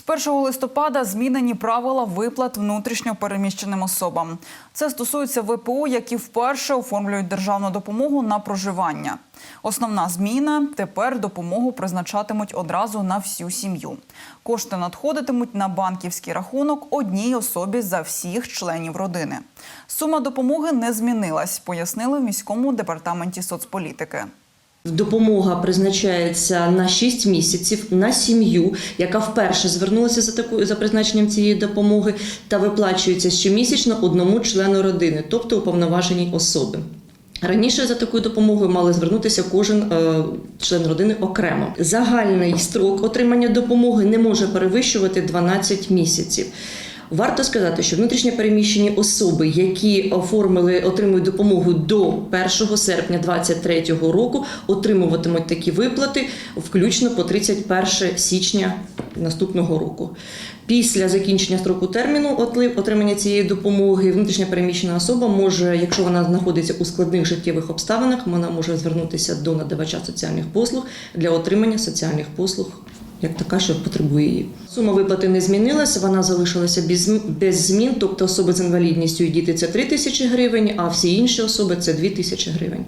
З 1 листопада змінені правила виплат внутрішньо переміщеним особам. Це стосується ВПО, які вперше оформлюють державну допомогу на проживання. Основна зміна тепер допомогу призначатимуть одразу на всю сім'ю. Кошти надходитимуть на банківський рахунок одній особі за всіх членів родини. Сума допомоги не змінилась, пояснили в міському департаменті соцполітики. Допомога призначається на 6 місяців на сім'ю, яка вперше звернулася за такою за призначенням цієї допомоги, та виплачується щомісячно одному члену родини, тобто уповноваженій особи. Раніше за такою допомогою мали звернутися кожен е, член родини окремо. Загальний строк отримання допомоги не може перевищувати 12 місяців. Варто сказати, що внутрішньо переміщені особи, які оформили, отримують допомогу до 1 серпня 2023 року, отримуватимуть такі виплати включно по 31 січня наступного року. Після закінчення строку терміну отримання цієї допомоги внутрішньо переміщена особа може, якщо вона знаходиться у складних життєвих обставинах, вона може звернутися до надавача соціальних послуг для отримання соціальних послуг як така, що потребує її. Сума виплати не змінилася, вона залишилася без, без змін, тобто особи з інвалідністю і діти це 3 тисячі гривень, а всі інші особи це 2 тисячі гривень.